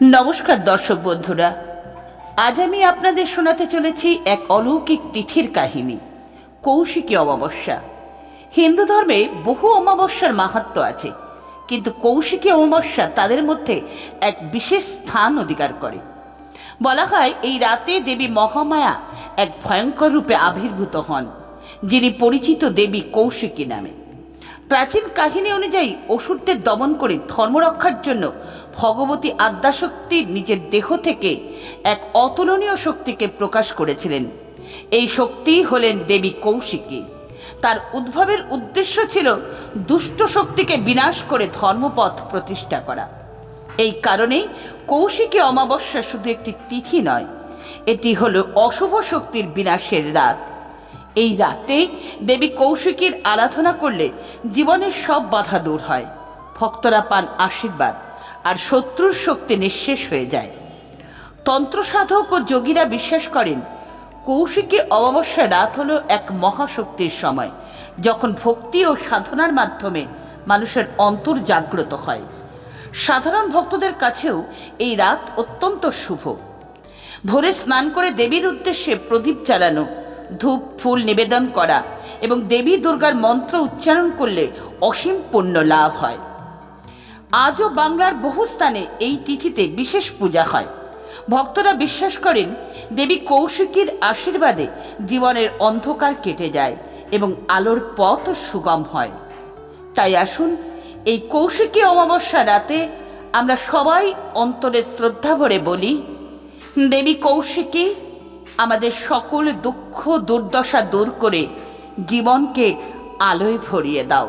নমস্কার দর্শক বন্ধুরা। আজ আমি আপনাদের শোনাতে চলেছি এক অলৌকিক তিথির কাহিনী, কৌশিকী অমাবস্যা। হিন্দু ধর্মে বহু অমাবস্যার মাহাত্ম আছে, কিন্তু কৌশিকী অমাবস্যা তাদের মধ্যে এক বিশেষ স্থান অধিকার করে। বলা হয়, এই রাতে দেবী মহামায়া এক ভয়ঙ্কর রূপে আবির্ভূত হন, যিনি পরিচিত দেবী কৌশিকী নামে। প্রাচীন কাহিনী অনুযায়ী অসুরদের দমন করে ধর্মরক্ষার জন্য ভগবতী আদ্যাশক্তি নিজের দেহ থেকে এক অতুলনীয় শক্তিকে প্রকাশ করেছিলেন। এই শক্তি হলেন দেবী কৌশিকী। তার উদ্ভবের উদ্দেশ্য ছিল দুষ্ট শক্তিকে বিনাশ করে ধর্মপথ প্রতিষ্ঠা করা। এই কারণেই কৌশিকী অমাবস্যা শুধু একটি তিথি নয়, এটি হলো অশুভ শক্তির বিনাশের রাত। এই রাতে দেবী কৌশিকীর আরাধনা করলে জীবনের সব বাধা দূর হয়। ভক্তরা পান আশীর্বাদ আর শত্রুর শক্তি নিঃশেষ হয়ে যায়। তন্ত্র সাধক ও যোগীরা বিশ্বাস করেন, কৌশিকী অমাবস্যা রাত হলো এক মহাশক্তির সময়, যখন ভক্তি ও সাধনার মাধ্যমে মানুষের অন্তর জাগ্রত হয়। সাধারণ ভক্তদের কাছেও এই রাত অত্যন্ত শুভ। ভোরে স্নান করে দেবীর উদ্দেশ্যে প্রদীপ জ্বালানো ধূপ, ফুল নিবেদন করা এবং দেবী দুর্গার মন্ত্র উচ্চারণ করলে অসীম পুণ্য লাভ হয়। আজও বাংলার বহু স্থানে এই তিথিতে বিশেষ পূজা হয়। ভক্তরা বিশ্বাস করেন, দেবী কৌশিকীর আশীর্বাদে জীবনের অন্ধকার কেটে যায় এবং আলোর পথও সুগম হয়। তাই আসুন, এই কৌশিকী অমাবস্যা রাতে আমরা সবাই অন্তরে শ্রদ্ধা ভরে বলি, দেবী কৌশিকী আমাদের সকল দুঃখ দুর্দশা দূর করে জীবনকে আলোয় ভরিয়ে দাও।